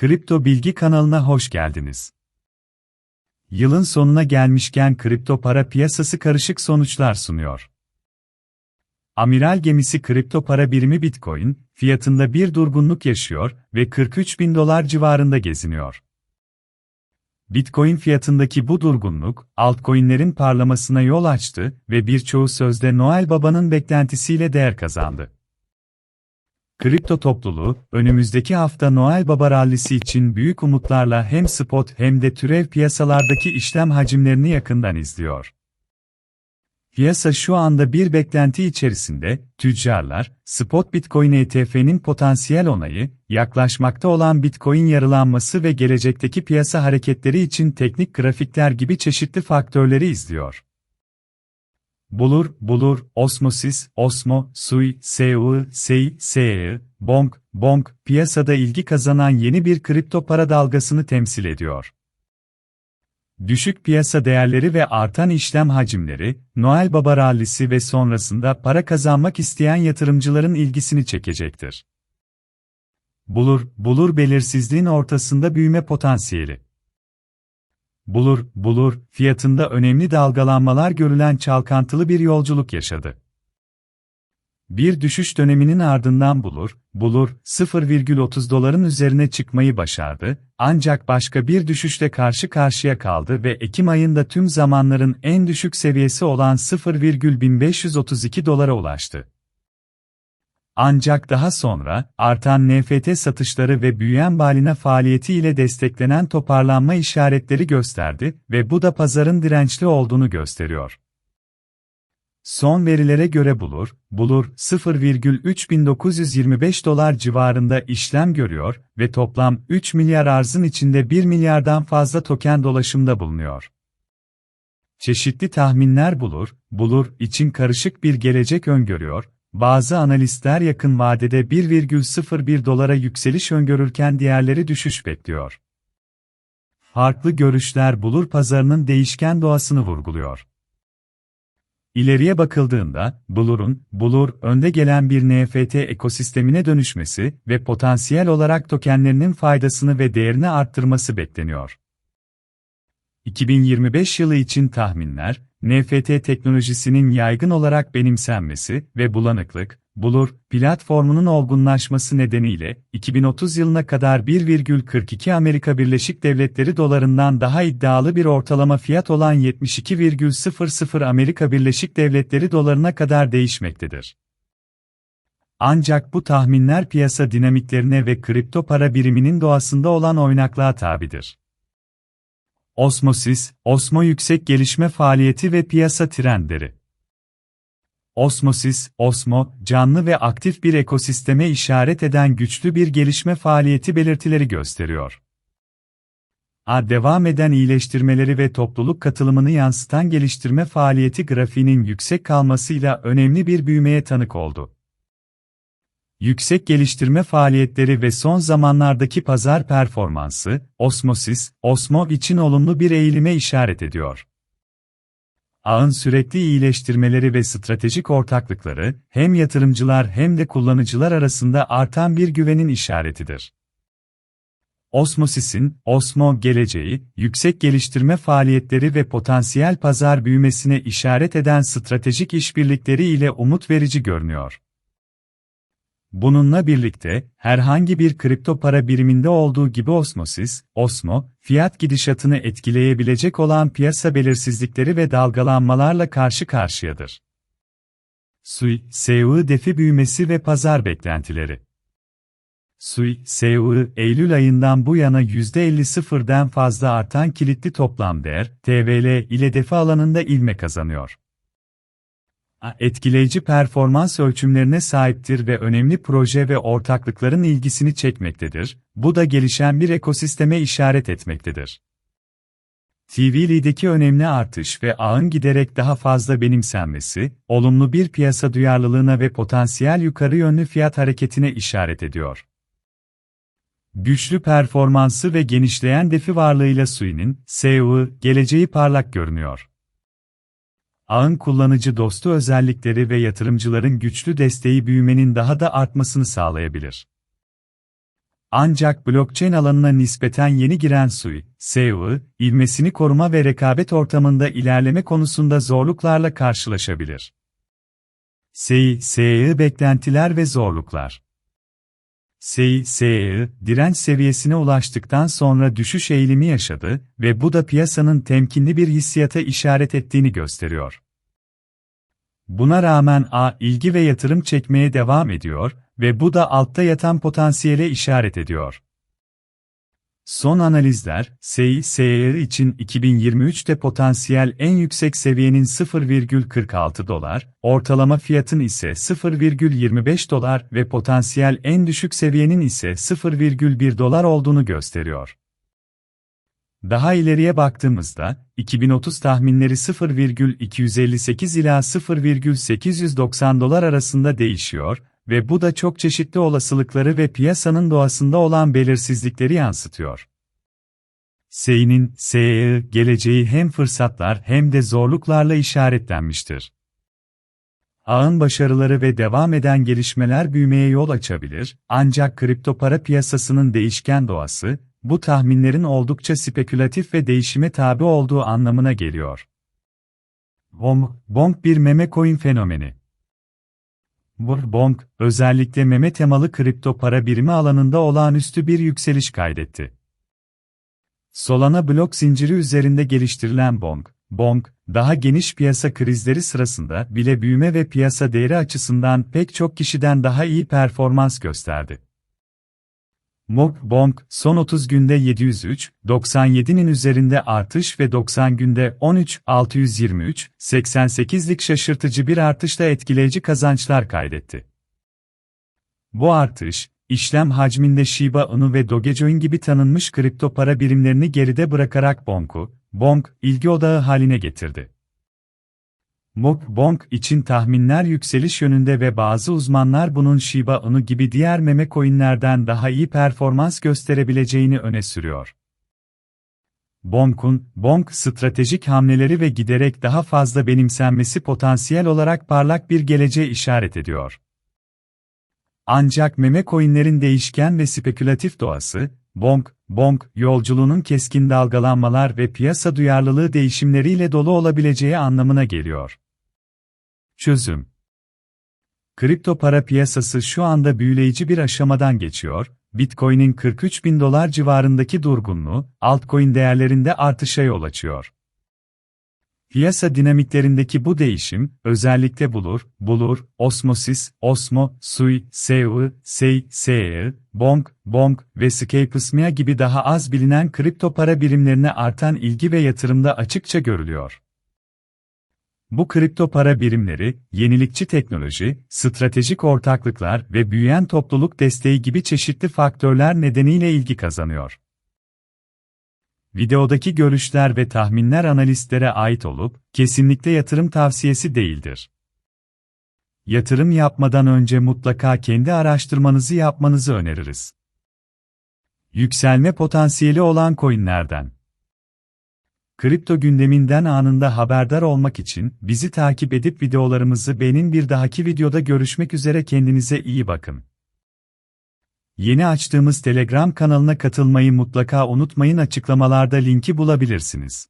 Kripto Bilgi kanalına hoş geldiniz. Yılın sonuna gelmişken kripto para piyasası karışık sonuçlar sunuyor. Amiral gemisi kripto para birimi Bitcoin, fiyatında bir durgunluk yaşıyor ve 43 bin dolar civarında geziniyor. Bitcoin fiyatındaki bu durgunluk, altcoin'lerin parlamasına yol açtı ve birçoğu sözde Noel Baba'nın beklentisiyle değer kazandı. Kripto topluluğu, önümüzdeki hafta Noel Baba rallisi için büyük umutlarla hem spot hem de türev piyasalardaki işlem hacimlerini yakından izliyor. Piyasa şu anda bir beklenti içerisinde, tüccarlar, spot Bitcoin ETF'nin potansiyel onayı, yaklaşmakta olan Bitcoin yarılanması ve gelecekteki piyasa hareketleri için teknik grafikler gibi çeşitli faktörleri izliyor. Bulur, bulur, osmosis, osmo, sui, seu, sei, see, bonk, bonk, piyasada ilgi kazanan yeni bir kripto para dalgasını temsil ediyor. Düşük piyasa değerleri ve artan işlem hacimleri, Noel Baba rallisi ve sonrasında para kazanmak isteyen yatırımcıların ilgisini çekecektir. Bulur, bulur belirsizliğin ortasında büyüme potansiyeli bulur, bulur, fiyatında önemli dalgalanmalar görülen çalkantılı bir yolculuk yaşadı. Bir düşüş döneminin ardından bulur, bulur, 0,30 doların üzerine çıkmayı başardı, ancak başka bir düşüşle karşı karşıya kaldı ve Ekim ayında tüm zamanların en düşük seviyesi olan 0,1532 dolara ulaştı. Ancak daha sonra, artan NFT satışları ve büyüyen balina faaliyeti ile desteklenen toparlanma işaretleri gösterdi ve bu da pazarın dirençli olduğunu gösteriyor. Son verilere göre Bulur, Bulur 0,3925 dolar civarında işlem görüyor ve toplam 3 milyar arzın içinde 1 milyardan fazla token dolaşımda bulunuyor. Çeşitli tahminler Bulur, Bulur için karışık bir gelecek öngörüyor bazı analistler yakın vadede 1,01 dolara yükseliş öngörürken diğerleri düşüş bekliyor. Farklı görüşler bulur pazarının değişken doğasını vurguluyor. İleriye bakıldığında, Bulur'un, Bulur, önde gelen bir NFT ekosistemine dönüşmesi ve potansiyel olarak tokenlerinin faydasını ve değerini arttırması bekleniyor. 2025 yılı için tahminler, NFT teknolojisinin yaygın olarak benimsenmesi ve bulanıklık, Bulur, platformunun olgunlaşması nedeniyle 2030 yılına kadar 1,42 Amerika Birleşik Devletleri dolarından daha iddialı bir ortalama fiyat olan 72,00 Amerika Birleşik Devletleri dolarına kadar değişmektedir. Ancak bu tahminler piyasa dinamiklerine ve kripto para biriminin doğasında olan oynaklığa tabidir. Osmosis, Osmo yüksek gelişme faaliyeti ve piyasa trendleri. Osmosis, Osmo, canlı ve aktif bir ekosisteme işaret eden güçlü bir gelişme faaliyeti belirtileri gösteriyor. A devam eden iyileştirmeleri ve topluluk katılımını yansıtan geliştirme faaliyeti grafiğinin yüksek kalmasıyla önemli bir büyümeye tanık oldu yüksek geliştirme faaliyetleri ve son zamanlardaki pazar performansı, Osmosis, Osmo için olumlu bir eğilime işaret ediyor. Ağın sürekli iyileştirmeleri ve stratejik ortaklıkları, hem yatırımcılar hem de kullanıcılar arasında artan bir güvenin işaretidir. Osmosis'in, Osmo geleceği, yüksek geliştirme faaliyetleri ve potansiyel pazar büyümesine işaret eden stratejik işbirlikleri ile umut verici görünüyor. Bununla birlikte, herhangi bir kripto para biriminde olduğu gibi Osmosis, Osmo, fiyat gidişatını etkileyebilecek olan piyasa belirsizlikleri ve dalgalanmalarla karşı karşıyadır. SUI, SEO defi büyümesi ve pazar beklentileri SUI, SEO, Eylül ayından bu yana %50 fazla artan kilitli toplam değer, TVL ile defi alanında ilme kazanıyor etkileyici performans ölçümlerine sahiptir ve önemli proje ve ortaklıkların ilgisini çekmektedir. Bu da gelişen bir ekosisteme işaret etmektedir. TV'deki önemli artış ve ağın giderek daha fazla benimsenmesi, olumlu bir piyasa duyarlılığına ve potansiyel yukarı yönlü fiyat hareketine işaret ediyor. Güçlü performansı ve genişleyen defi varlığıyla Sui'nin, SEO, geleceği parlak görünüyor ağın kullanıcı dostu özellikleri ve yatırımcıların güçlü desteği büyümenin daha da artmasını sağlayabilir. Ancak blockchain alanına nispeten yeni giren SUI, SEO, ilmesini koruma ve rekabet ortamında ilerleme konusunda zorluklarla karşılaşabilir. SEI, SEI beklentiler ve zorluklar. SEI, direnç seviyesine ulaştıktan sonra düşüş eğilimi yaşadı ve bu da piyasanın temkinli bir hissiyata işaret ettiğini gösteriyor. Buna rağmen A ilgi ve yatırım çekmeye devam ediyor ve bu da altta yatan potansiyele işaret ediyor. Son analizler, SEI, SEIR için 2023'te potansiyel en yüksek seviyenin 0,46 dolar, ortalama fiyatın ise 0,25 dolar ve potansiyel en düşük seviyenin ise 0,1 dolar olduğunu gösteriyor. Daha ileriye baktığımızda, 2030 tahminleri 0,258 ila 0,890 dolar arasında değişiyor ve bu da çok çeşitli olasılıkları ve piyasanın doğasında olan belirsizlikleri yansıtıyor. SEI'nin, SEI, geleceği hem fırsatlar hem de zorluklarla işaretlenmiştir. Ağın başarıları ve devam eden gelişmeler büyümeye yol açabilir, ancak kripto para piyasasının değişken doğası, bu tahminlerin oldukça spekülatif ve değişime tabi olduğu anlamına geliyor. Bong, Bong bir meme coin fenomeni. Bong, özellikle meme temalı kripto para birimi alanında olağanüstü bir yükseliş kaydetti. Solana blok zinciri üzerinde geliştirilen Bong, Bong, daha geniş piyasa krizleri sırasında bile büyüme ve piyasa değeri açısından pek çok kişiden daha iyi performans gösterdi. Mok Bong, son 30 günde 703, 97'nin üzerinde artış ve 90 günde 13, 623, 88'lik şaşırtıcı bir artışla etkileyici kazançlar kaydetti. Bu artış, işlem hacminde Shiba Inu ve Dogecoin gibi tanınmış kripto para birimlerini geride bırakarak Bong'u, Bong, ilgi odağı haline getirdi. Mok Bong için tahminler yükseliş yönünde ve bazı uzmanlar bunun Shiba Inu gibi diğer meme coinlerden daha iyi performans gösterebileceğini öne sürüyor. Bong'un, Bong stratejik hamleleri ve giderek daha fazla benimsenmesi potansiyel olarak parlak bir geleceğe işaret ediyor. Ancak meme coinlerin değişken ve spekülatif doğası, Bong, Bong, yolculuğunun keskin dalgalanmalar ve piyasa duyarlılığı değişimleriyle dolu olabileceği anlamına geliyor. Çözüm Kripto para piyasası şu anda büyüleyici bir aşamadan geçiyor, Bitcoin'in 43 bin dolar civarındaki durgunluğu, altcoin değerlerinde artışa yol açıyor. Piyasa dinamiklerindeki bu değişim, özellikle Bulur, Bulur, Osmosis, Osmo, Sui, Seu, Sei, Seir, Bong, Bong ve Scapesmia gibi daha az bilinen kripto para birimlerine artan ilgi ve yatırımda açıkça görülüyor. Bu kripto para birimleri, yenilikçi teknoloji, stratejik ortaklıklar ve büyüyen topluluk desteği gibi çeşitli faktörler nedeniyle ilgi kazanıyor. Videodaki görüşler ve tahminler analistlere ait olup, kesinlikle yatırım tavsiyesi değildir. Yatırım yapmadan önce mutlaka kendi araştırmanızı yapmanızı öneririz. Yükselme potansiyeli olan coinlerden Kripto gündeminden anında haberdar olmak için bizi takip edip videolarımızı beğenin bir dahaki videoda görüşmek üzere kendinize iyi bakın. Yeni açtığımız Telegram kanalına katılmayı mutlaka unutmayın açıklamalarda linki bulabilirsiniz.